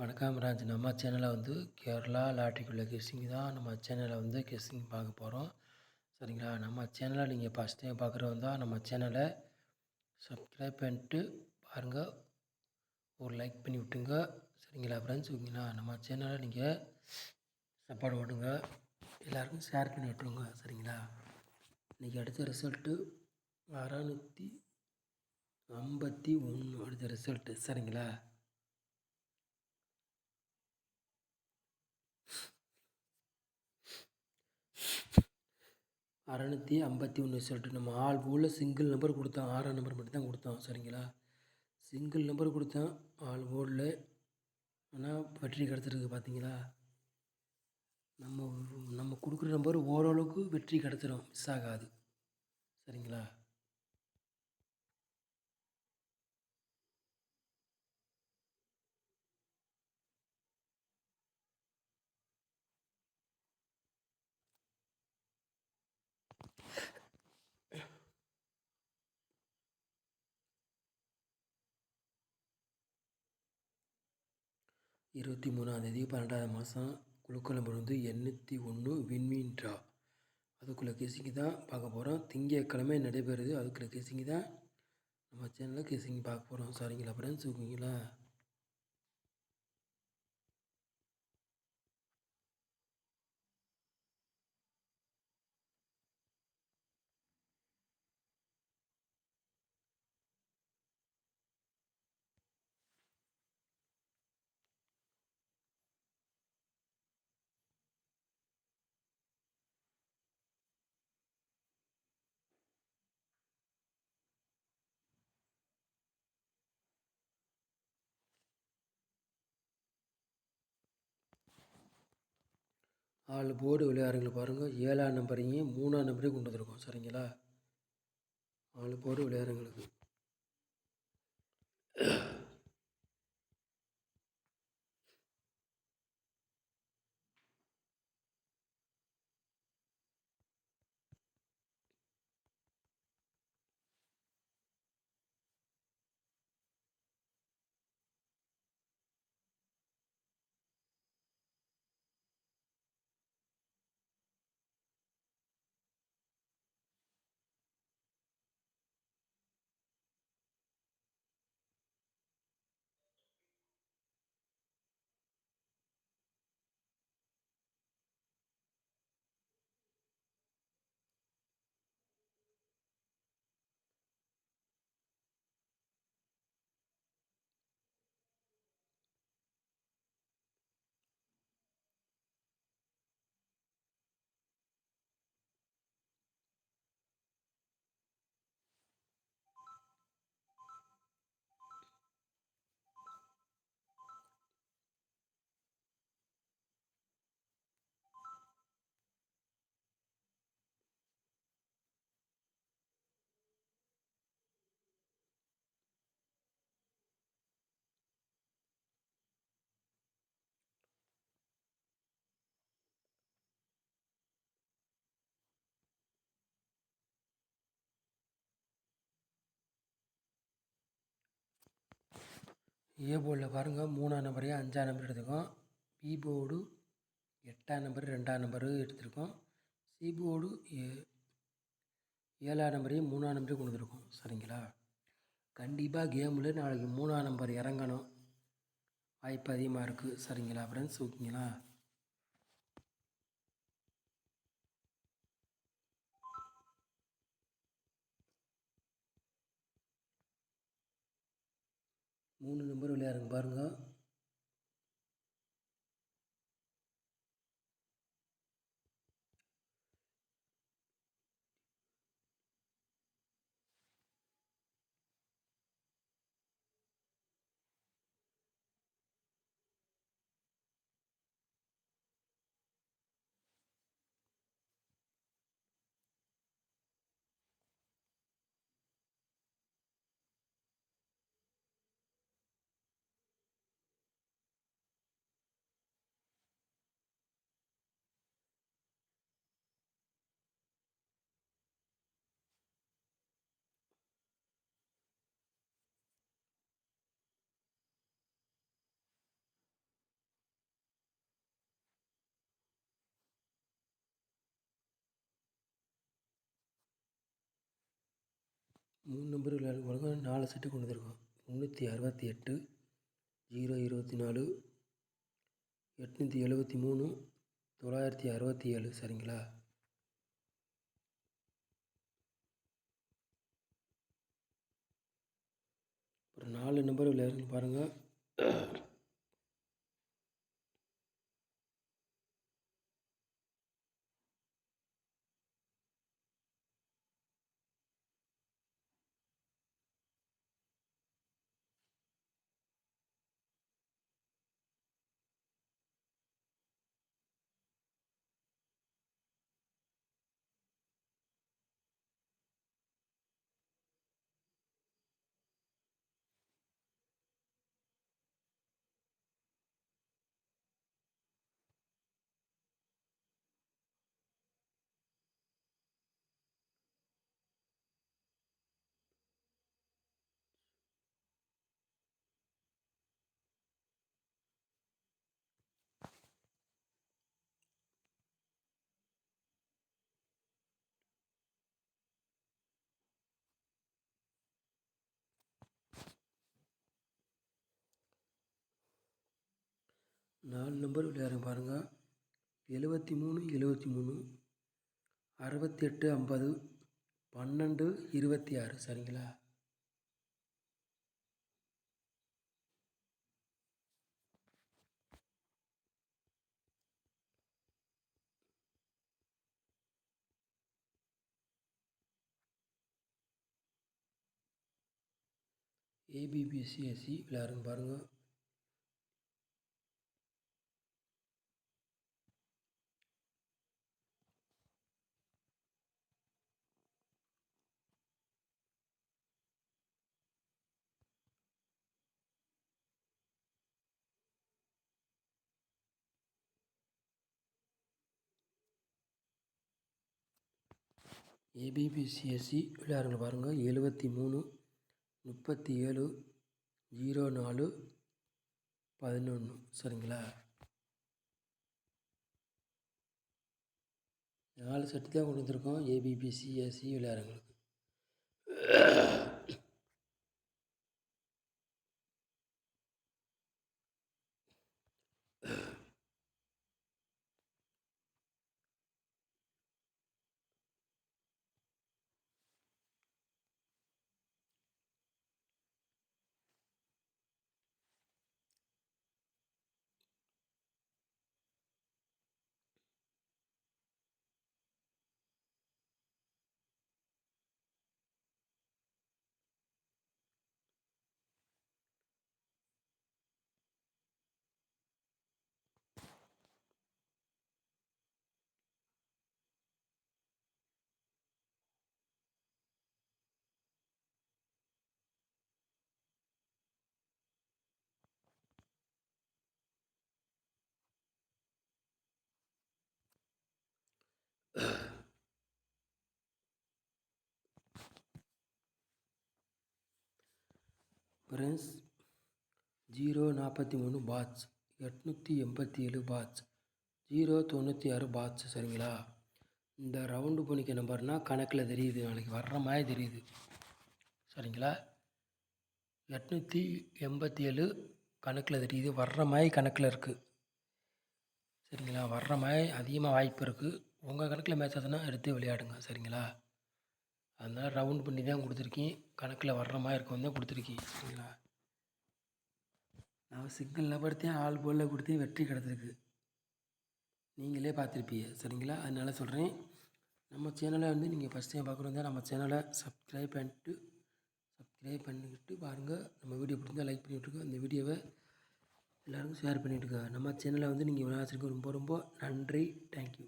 வணக்கம் ராஜ். நம்ம சேனலில் வந்து கேரளா லாட்ரிக்குள்ள கெஸ்ஸிங் தான் நம்ம சேனலில் வந்து கெஸ்ஸிங் பார்க்க போகிறோம் சரிங்களா? நம்ம சேனலை நீங்கள் ஃபஸ்ட் டைம் பார்க்குறவங்க தான் நம்ம சேனலை சப்ஸ்கிரைப் பண்ணிட்டு பாருங்கள் ஒரு லைக் பண்ணி விட்டுங்க. சரிங்களா ஃப்ரெண்ட்ஸ் ஓகேங்களா? நம்ம சேனலை நீங்கள் சப்போர்ட் பண்ணுங்க எல்லாருக்கும் ஷேர் பண்ணி விட்டுருங்க. சரிங்களா? இன்றைக்கி அடுத்த ரிசல்ட்டு அறநூற்றி ஐம்பத்தி ஒன்று அடுத்த ரிசல்ட்டு சரிங்களா? அறநூற்றி ஐம்பத்தி ஒன்று ரிசல்ட்டு நம்ம ஆள் ஊரில் சிங்கிள் நம்பர் கொடுத்தோம் ஆறாம் நம்பர் மட்டும் தான் கொடுத்தோம் சரிங்களா? சிங்கிள் நம்பர் கொடுத்தோம் ஆள் போர்டில் ஆனால் வெற்றி கிடச்சிருக்கு பார்த்தீங்களா நம்ம நம்ம கொடுக்குற நம்பர் ஓரளவுக்கு வெற்றி கிடச்சிரும். மிஸ் ஆகாது. சரிங்களா? இருபத்தி மூணாந்தேதி பன்னெண்டாவது மாதம் குழுக்கலம் வந்து எண்ணூற்றி ஒன்று விண்மீன் ட்ரா அதுக்குள்ளே கேசிங்கி தான் பார்க்க போகிறோம் திங்கக்கிழமை நடைபெறுது. அதுக்குள்ளே கேசிங்கி தான் நம்ம சேனலில் கேசிங்கி பார்க்க போகிறோம் சரிங்களா ஃப்ரெண்ட்ஸ் ஓகேங்களா ஆள் போர்டு விளையாடுறவங்களை பாருங்கள் ஏழாம் நம்பரையும் மூணாம் நம்பரையும் கொண்டு வந்திருக்கோம். சரிங்களா? ஆள் போர்டு விளையாடுறவங்களுக்கு ஏ போர்டில் பாருங்கள் மூணாம் நம்பரையும் அஞ்சாம் நம்பர் எடுத்துருக்கோம். பி போர்டு எட்டாம் நம்பர் ரெண்டாம் நம்பரு எடுத்திருக்கோம். சி போர்டு ஏ ஏழாம் நம்பரையும் மூணாம் நம்பரையும் கொண்டு சரிங்களா? கண்டிப்பாக கேமில் நாளைக்கு மூணாம் நம்பர் இறங்கணும். வாய்ப்பு அதிகமாக இருக்குது சரிங்களா ஃப்ரெண்ட்ஸ் ஓகேங்களா மூணு நம்பர் விளையாடுங்க பாருங்கள் மூணு நம்பர் உலகம் நாலு செட்டு கொண்டு வந்திருக்கோம். முந்நூற்றி அறுபத்தி எட்டு ஜீரோ இருபத்தி நாலு எட்நூற்றி எழுபத்தி மூணு தொள்ளாயிரத்தி அறுபத்தி ஏழு. சரிங்களா? ஒரு நாலு நம்பர் விளையாடுங்க பாருங்கள் நாலு நம்பர் விளையாடுங்க பாருங்கள் எழுபத்தி மூணு எழுபத்தி மூணு அறுபத்தி எட்டு ஐம்பது பன்னெண்டு இருபத்தி ஆறு. சரிங்களா? ஏபிபிசிஎஸ்சி விளையாடுங்க பாருங்கள் ஏபிபிசிஎஸ்சி விளையாடுங்க பாருங்கள். எழுபத்தி மூணு முப்பத்தி ஏழு ஜீரோ நாலு பதினொன்று. சரிங்களா? நாலு செட்டு தான் கொண்டு வந்திருக்கோம். ஏபிபிசிஎஸ்சி விளையாடுங்களுக்கு ஃப்ரெண்ட்ஸ் ஜீரோ நாற்பத்தி மூணு பாட்ச் எட்நூற்றி எண்பத்தி ஏழு பாட்ச் ஜீரோ தொண்ணூற்றி ஆறு பாட்ச் சரிங்களா? இந்த ரவுண்டு பண்ணிக்க நம்பர்னால் கணக்கில் தெரியுது நாளைக்கு வர்ற மாதிரி தெரியுது. சரிங்களா? எட்நூற்றி எண்பத்தி ஏழு கணக்கில் தெரியுது வர்ற மாதிரி கணக்கில் இருக்குது சரிங்களா? வர்ற மாதிரி அதிகமாக வாய்ப்பு இருக்குது உங்கள் கணக்கில் மேட்ச் ஆச்சுன்னா எடுத்து விளையாடுங்க சரிங்களா? அதனால் ரவுண்ட் பண்ணி தான் கொடுத்துருக்கேன். கணக்கில் வர்ற மாதிரி இருக்கும் தான் கொடுத்துருக்கேன். சரிங்களா? நான் சிக்னலில் படுத்தேன் ஆள் போலில் கொடுத்தேன் வெற்றி கிடச்சிருக்கு நீங்களே பார்த்துருப்பீங்க. சரிங்களா? அதனால் சொல்கிறேன் நம்ம சேனலை வந்து நீங்கள் ஃபஸ்ட் டைம் பார்க்குறதா நம்ம சேனலை சப்ஸ்கிரைப் பண்ணிட்டு சப்ஸ்கிரைப் பண்ணிக்கிட்டு பாருங்கள் நம்ம வீடியோ பிடிச்சிருந்தா லைக் பண்ணி விட்ருங்க இந்த வீடியோவை எல்லோருக்கும் ஷேர் பண்ணிவிட்டுருங்க நம்ம சேனலை வந்து நீங்கள் விளையாடுறதுக்கு ரொம்ப ரொம்ப நன்றி. தேங்க்யூ